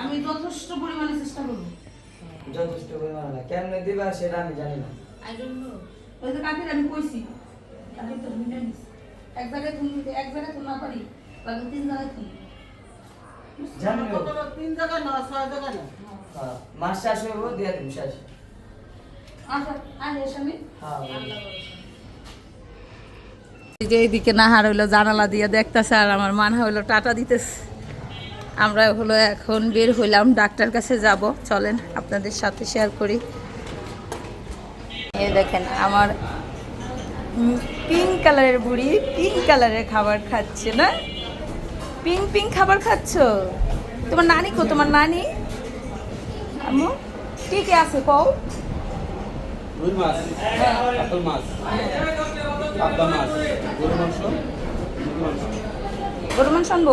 আমি যথেষ্ট পরিমাণে চেষ্টা করব। যথেষ্ট পরিমাণ কেমনে দিবা সেটা আমি জানি না। I don't know. ওই যে কাকির আমি কইছি। কাকির তো ভুলে নিস এক জায়গায় তুমি এক জায়গায় তুমি না পারি তাহলে তিন জায়গায় তুমি জানি না। কতটা তিন জায়গায় না, ছয় জায়গায় না। হ্যাঁ, মাস শেষ হইব দিয়ে দিন শেষ। আচ্ছা আয় স্বামী। হ্যাঁ এই যে এইদিকে নাহার হইল জানালা দিয়ে দেখতেছে আর আমার মান হইল টাটা দিতেছে। আমরা হলো এখন বের হইলাম, ডাক্তার কাছে যাব। চলেন, আপনাদের সাথে শেয়ার করি। এই দেখেন, আমার পিঙ্ক কালারের বুড়ি পিঙ্ক কালারের খাবার খাচ্ছে, না? পিঙ্ক পিঙ্ক খাবার খাচ্ছ? তোমার নানি কো, তোমার নানি? আম্মু কি আছে, কও। রুই মাছ কাতল মাছ পাবদা মাছ গরু মাংস গরু মাংস। আনব?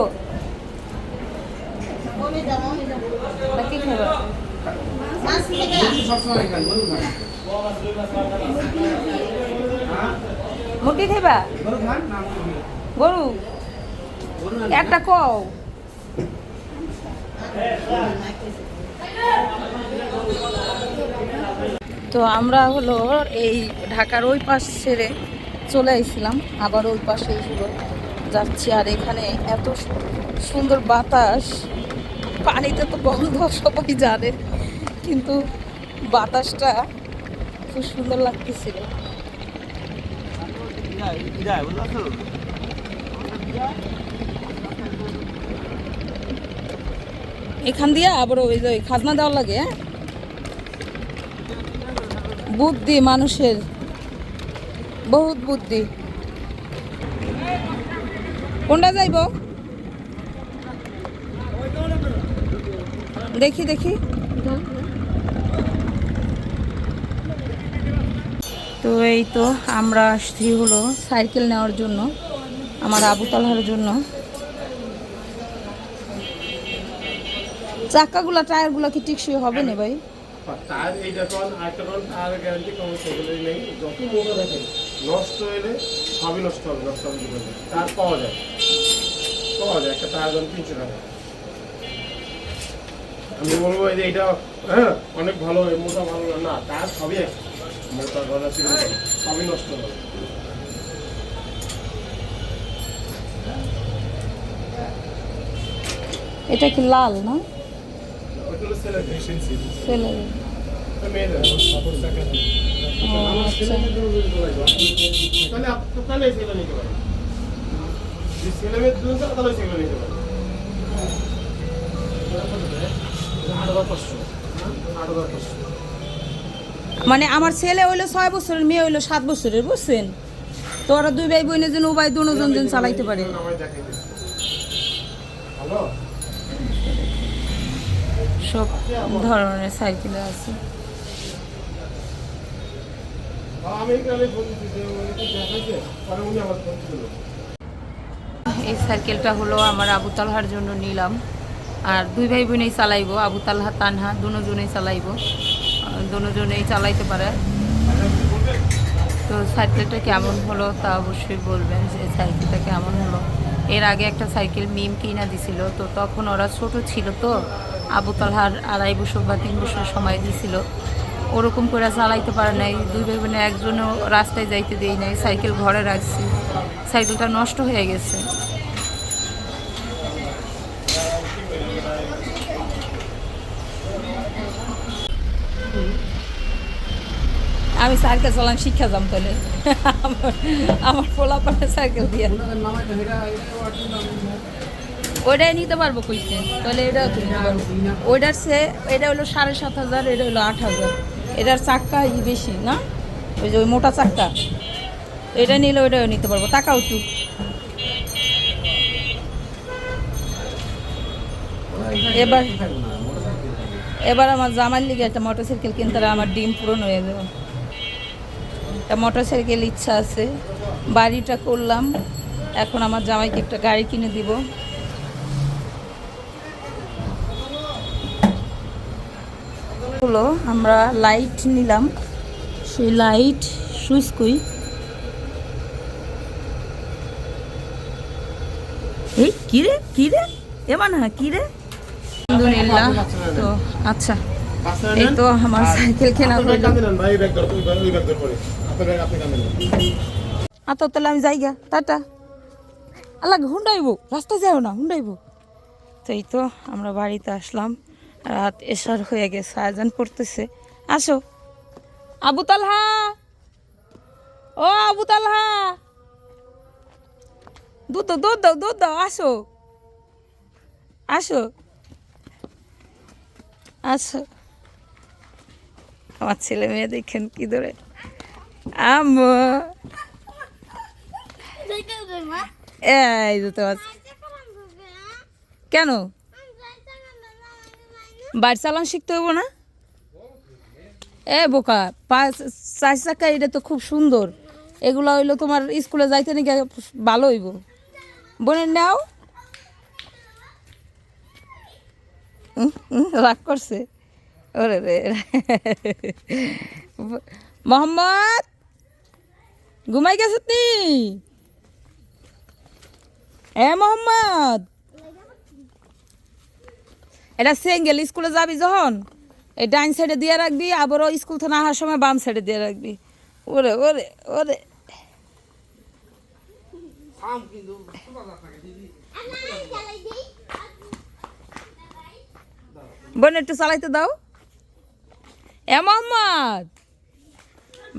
কি খাবে? মুরগি গরু হ্যাঁ খাইবা একটা কও। তো আমরা হলো এই ঢাকার ওই পাশ ছেড়ে চলে আইছিলাম, আবার ওই পাশে হলো যাচ্ছি। আর এখানে এত সুন্দর বাতাস, পানিতে তো বন্ধ সবাই জানে, কিন্তু বাতাসটা খুব সুন্দর লাগতেছিল। এখান দিয়ে আবার ওই যে খাজনা দেওয়া লাগে হ্যাঁ? বুদ্ধি মানুষের, বহুত বুদ্ধি। কোনটা যাইব? দেখি দেখি। তো এই তো আমরা আসছি হলো সাইকেল নেওয়ার জন্য, আমার আবু তালহার জন্য। চাকাগুলা, টায়ারগুলো কি টিকসই হবে না ভাই? তার এইটা আরেকটা কোন তার গ্যারান্টি কোনো সেগুলোই নেই। যত মোটা থাকে, নষ্ট হলে সবই নষ্ট হবে নষ্ট হবে তার পাওয়া যায়। পাওয়া যায়, একটা তার দাম তিনশো টাকা। আমি বলব যে এইটা হ্যাঁ অনেক ভালো মোটা ভালো না তার সবই মোটা গলা ছিল সবই নষ্ট হবে। এটা কি লাল, না? আমার তাহলে তাহলে সেগুলো নিতে পারেন দুজন তাহলে সেগুলো নিতে পারেন মানে আমার ছেলে হইল ছয় বছরের মেয়ে হইল সাত বছরের বুঝছেন? তো ওরা দুই ভাই বোনের যেন উভয় দুজন চালাইতে পারে। হ্যালো সব ধরনের সাইকেল আছে। এই সাইকেলটা হলো আমার আবু তালহার জন্য নিলাম। আর দুই ভাই বোনেই চালাইব, আবু তালহা, তানহা, দুজনেই চালাইবো। দুজনেই চালাইতে পারে। তো সাইকেলটা কেমন হলো তা অবশ্যই বলবেন যে সাইকেলটা কেমন হলো। এর আগে একটা সাইকেল মিম কিনা দিছিল, তো তখন ওরা ছোট ছিল তো আবু তালহার আড়াই বছর বা তিন বছর সময় দিছিল ওরকম করে চালাইতে পারে নাই, দুই ভাই বোনে একজনও রাস্তায় যাইতে দেই নাই, সাইকেল ঘরে রাখছি, সাইকেলটা নষ্ট হয়ে গেছে। আমি সাইকেল চালান শিক্ষা যাম তাহলে। আমার পোলা সাইকেল দিয়ে। ওইটাই নিতে পারব কইছে। তাহলে এটা ওইটার সে, এটা হলো সাড়ে সাত হাজার, এটা হলো আট হাজার। এটার চাক্কা ই বেশি, না? ওই যে ওই মোটা চাক্কা। এটা নিলে ওইটাও নিতে পারব টাকাও একটু এবার এবার আমার জামার লিগে একটা মোটর সাইকেল কিনতে আমার ডিম পূরণ হয়ে যাবে। একটা মোটর সাইকেল ইচ্ছা আছে। বাড়িটা করলাম, এখন আমার জামাইকে একটা গাড়ি কিনে দিব। হলো আমরা লাইট নিলাম। সেই লাইট সুইচ কুই এই কি রে? কি রে? এমন হ্যাঁ কি আলহামদুলিল্লাহ। তো আচ্ছা। এই তো আমার সাইকেল কেনা আপনার ব্যাগ হলো কাঁদে নেন, ভাই ব্যাগ ধরো, ওই ব্যাগ- ওই ব্যাগ ধরো পরে। আপনার ব্যাগ আপনি কাঁদে নেন। আর তো তাহলে আমি যাইগা। টাটা। আল্লাহ হুন্ডাইবো। রাস্তায় যাও না হুন্ডাইবো। তো এই তো আমরা বাড়িতে আসলাম। রাত এসার হয়ে গেছে আয়োজন পড়তেছে। আসো। আবু তালহা! ও আবু তালহা! দুধ দাও দুধ দাও দুধ দাও আসো। আসো। আসো। আমার ছেলে মেয়ে দেখেন কি ধরে। আম্মু। এই যে তোমার কেন? বাইর চালান শিখতে হইব না? এ বোকা, পাঁচ, চার চাকা এটা তো খুব সুন্দর। এগুলো হইল তোমার স্কুলে যাইতে নাকি ভালো হইব? বোনের নাও। রাগ করছে। ওরে রে। মোহাম্মদ, ঘুমাই গেছে তুই এ মোহাম্মদ। এটা সিঙ্গেল স্কুলে যাবি যখন এই ডাইন সাইডে দিয়ে রাখবি আবারও স্কুল থেকে আসার সময় বাম সাইডে দিয়ে রাখবি। ওরে ওরে ওরে। বোন একটু চালাইতে দাও। এ মোহাম্মদ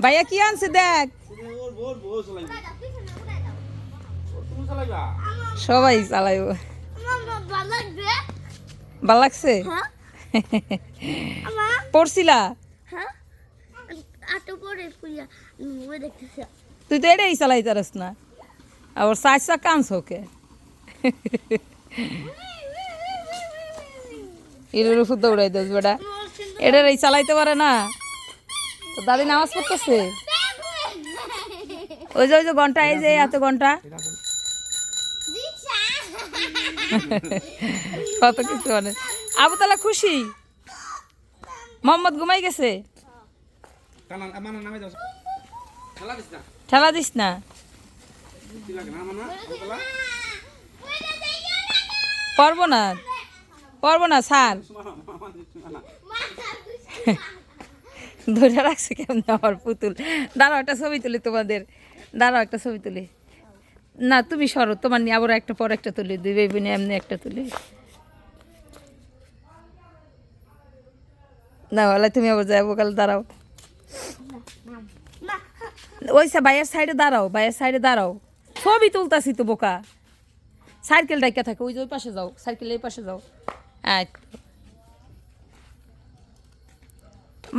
ভাইয়া কি আনছে দেখ। সবাই চালাইব। ভালো লাগছে? পড়ছিলা? তুই তো এটাই চালাই তারস না। আবার চাকা আনছ ওকে এটার উপর দৌড়াই দোস বেটা। এটার এই চালাইতে পারে না। তো দাদি নামাজ পড়তেছে? ওই যে ওই যে ঘণ্টা এই যে এত ঘণ্টা। কত কিছু মানে। আবু তালা খুশি? মোহাম্মদ ঘুমাই গেছে? ঠেলা দিস না। পারব না পারব না স্যার ধরে রাখছে কেমন আমার পুতুল? দাঁড়াও, একটা ছবি তুলি তোমাদের। দাঁড়াও, একটা ছবি তুলি। না তুমি সরো তোমার নিয়ে আবার একটা পর একটা তুলি দুই বেবি নিয়ে এমনি একটা তুলি। না বলে তুমি আবার যাব কাল দাঁড়াও। ওই সা বাইয়ের সাইডে দাঁড়াও বাইয়ের সাইডে দাঁড়াও। ছবি তুলতাছি তো বোকা। সাইকেল ডাইকা থাকে ওই যে ওই পাশে যাও সাইকেল এই পাশে যাও। আচ্ছা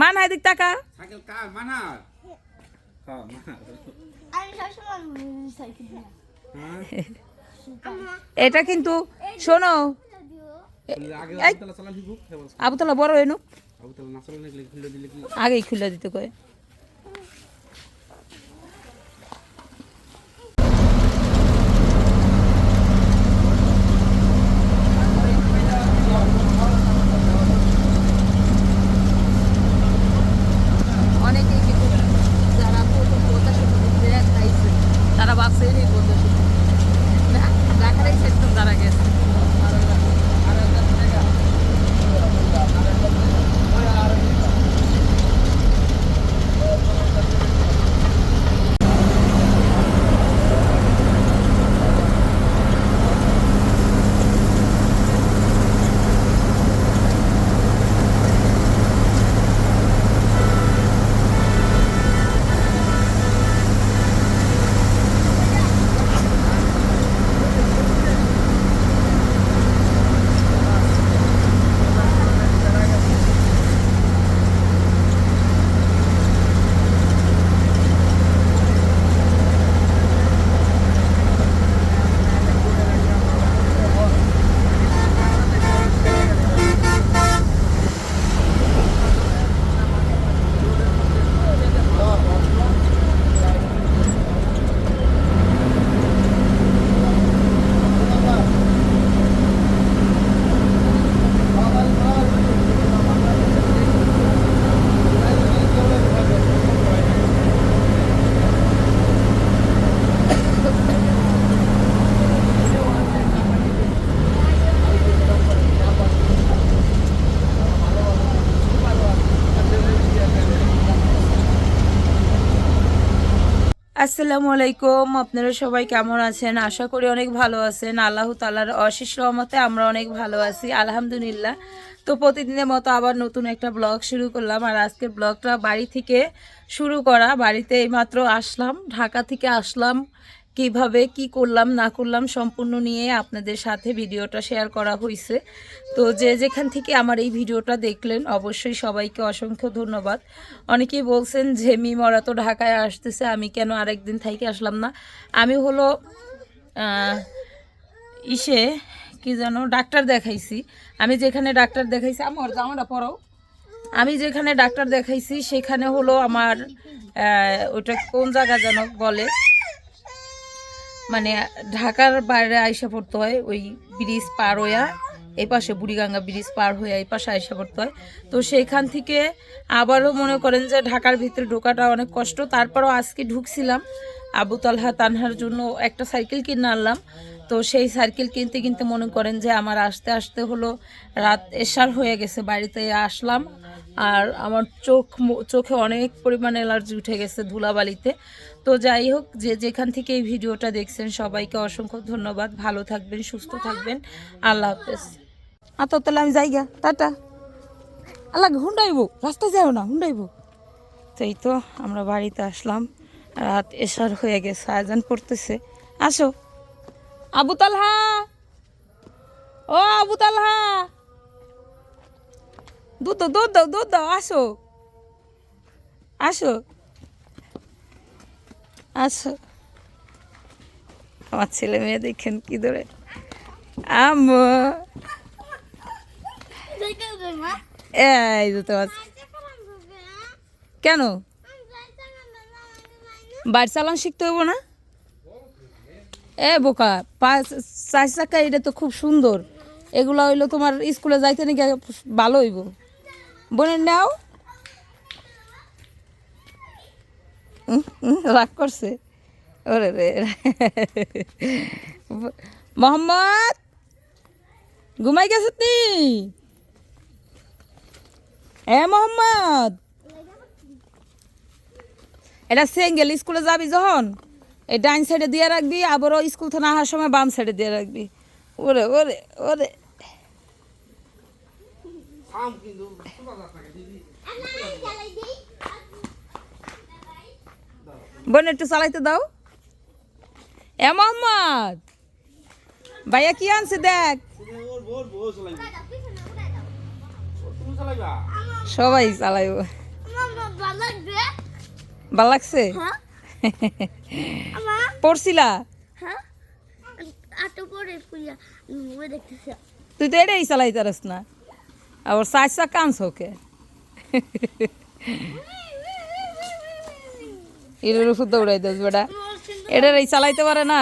মান হাই দিক টাকা সাইকেল কার? মানার। হ্যাঁ মানার এটা কিন্তু শোনো। আবুতলা বড় এনু আগেই খুলে দিতে কয়ে অনেকেই কিন্তু যারা প্রথম পদ্মা সেতু ঘুরতে যাইছে, তারা ভাবছে এই পদ্মা সেতু না ঢাকার এই সেতু তারা গেছে আসসালামু আলাইকুম। আপনারা সবাই কেমন আছেন? আশা করি অনেক ভালো আছেন। আল্লাহ তালার অশেষ রহমতে আমরা অনেক ভালো আছি, আলহামদুলিল্লাহ। তো প্রতিদিনের মতো আবার নতুন একটা ব্লগ শুরু করলাম। আর আজকের ব্লগটা বাড়ি থেকে শুরু করা। বাড়িতে এইমাত্র আসলাম, ঢাকা থেকে আসলাম। কীভাবে, কি করলাম, না করলাম সম্পূর্ণ নিয়ে আপনাদের সাথে ভিডিওটা শেয়ার করা হয়েছে তো যে যেখান থেকে আমার এই ভিডিওটা দেখলেন, অবশ্যই সবাইকে অসংখ্য ধন্যবাদ। অনেকেই বলছেন যে মিমরা তো ঢাকায় আসতেছে, আমি কেন আরেকদিন থেকে আসলাম না? আমি হলো ইসে, কি যেন, ডাক্তার দেখাইছি। আমি যেখানে ডাক্তার দেখাইছি আমার জামাটা পরাও। আমি যেখানে ডাক্তার দেখাইছি, সেখানে হলো আমার ওটা কোন জায়গা যেন বলে মানে ঢাকার বাইরে আইসা পড়তে হয়, ওই ব্রিজ পার হইয়া এই পাশে বুড়িগঙ্গা ব্রিজ পার হয়ে এই পাশে আইসা পড়তে হয়। তো সেইখান থেকে আবারও মনে করেন যে ঢাকার ভিতরে ঢোকাটা অনেক কষ্ট। তারপরও আজকে ঢুকছিলাম আবু তালহা তানহার জন্য একটা সাইকেল কিনে আনলাম। তো সেই সাইকেল কিনতে কিনতে মনে করেন যে আমার আসতে আসতে হলো রাত এসার হয়ে গেছে, বাড়িতে আসলাম। আর আমার চোখ চোখে অনেক পরিমাণ অ্যালার্জি উঠে গেছে ধুলাবালিতে। তো যাই হোক, যে যেখান থেকে এই ভিডিওটা দেখছেন, সবাইকে অসংখ্য ধন্যবাদ। ভালো থাকবেন, সুস্থ থাকবেন। আল্লাহ হাফেজ। আতো তাহলে আমি যাই গা টাটা। আল্লাহ, হুন্ডাইবো। রাস্তায় যাও না, হুন্ডাইবো। তো এই তো আমরা বাড়িতে আসলাম। রাত এসার হয়ে গেছে আয়োজন পড়তেছে। আসো। আবু তালহা। ও আবু তালহা। দুধ দাও দুধ দাও দুধ দাও, আসো। আসো। আসো। আমার ছেলে মেয়ে দেখেন কি ধরে। আম্মু। এই তো তোমার কেন? বাড়ি চালান শিখতে হব না? এ বোকা চার চাকা এটা তো খুব সুন্দর। এগুলো হইল তোমার স্কুলে যাইতে নাকি ভালো হইব। বোনের নাও। রাগ করছে। ওরে রে। মোহাম্মদ, ঘুমাই গেছে তুই এ মোহাম্মদ। এটা সিঙ্গেল, স্কুলে যাবি যখন? এই ডাইন সাইডে দিয়ে রাখবি আবারও স্কুল থেকে আসার সময় বাম সাইডে দিয়ে রাখবি। ওরে ওরে ওরে। বোন একটু চালাইতে দাও। এ মোহাম্মদ ভাইয়া কি আনছে দেখ? সবাই চালাইব। ভালো লাগছে। পড়ছিলা? তুই তো এটাই চালাইতে পারিস না। আবার সাইজ চা কানছ ওকে। এটার উপর দৌড়াই দোস বেটা। এটার এই চালাইতে পারে না।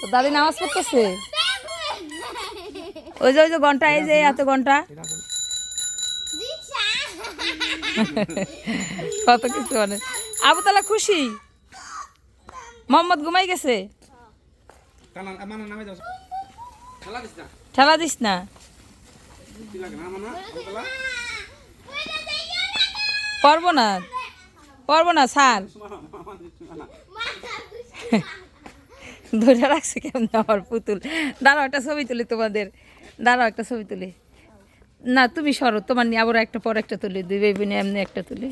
তো দাদি নামাজ পড়তেছে। ওই যে ওই যে ঘণ্টা এই যে এত ঘণ্টা। কত কিছু মানে। আবু তালা খুশি? মোহাম্মদ ঘুমাই গেছে? ঠেলা দিস না। পারব না। পারব না স্যার ধরে রাখছে কেমন আমার পুতুল? দাঁড়াও একটা ছবি তুলি তোমাদের। দাঁড়াও একটা ছবি তুলি। না তুমি সরো তোমার নিয়ে আবার একটা পর একটা তুলি দুই বেবি নিয়ে এমনি একটা তুলি।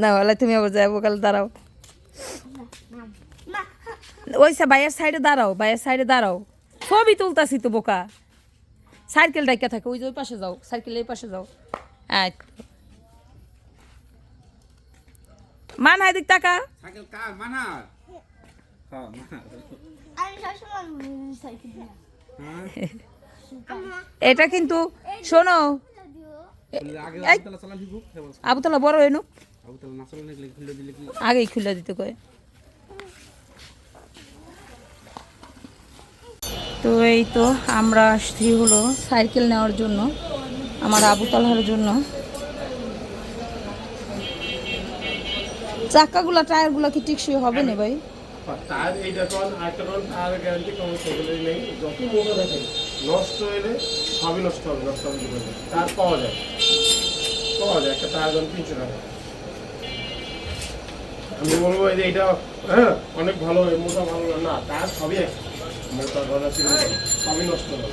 না বলে তুমি আবার যাব কাল দাঁড়াও। ওই সা বাইয়ের সাইডে দাঁড়াও বাইয়ের সাইডে দাঁড়াও। ছবি তুলতাছি তো বোকা। সাইকেল ডাইকা থাকে ওই যে ওই পাশে যাও সাইকেল এই পাশে যাও। আচ্ছা মান হাই দিক টাকা সাইকেল কার? মানার? হ্যাঁ মানার এটা কিন্তু শোনো। আবুতলা বড় এনু আগেই খুলে দিতে কয়ে। তো এই তো আমরা আসছি হলো সাইকেল নেওয়ার জন্য আমার আবু তালহার জন্য। চাকাগুলা টায়ারগুলো কি টিকসই হবে না ভাই? তার এইটা কোন আরেকটা কোন তার গ্যারান্টি কোনো সেগুলোই নেই যত মোটা থাকে নষ্ট হলে সবই নষ্ট হবে নষ্ট হবে তার পাওয়া যায়। পাওয়া যায় একটা তার দাম তিনশো টাকা। আমি বলব যে এটা হ্যাঁ অনেক ভালো মোটা ভালো না না তার সবই মোটা গলা ছিল সবই নষ্ট হবে।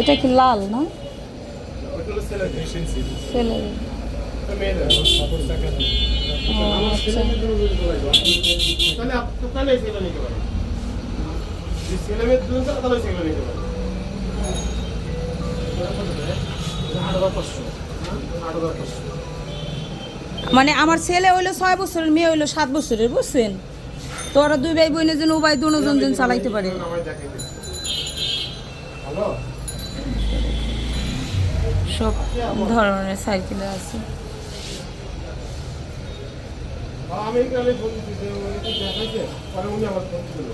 এটা কি লাল না? ওইটা হলো মানে আমার ছেলে হইল ছয় বছরের, মেয়ে হইল সাত বছরের, বুঝছেন? তো ওরা দুই ভাই বোনের জন্য উভয় দুজন জন চালাইতে পারে। সব ধরনের সাইকেল আছে। আমি কালে ফোন দিতে দেখাইছে। পরে উনি আমার ফোন দিল।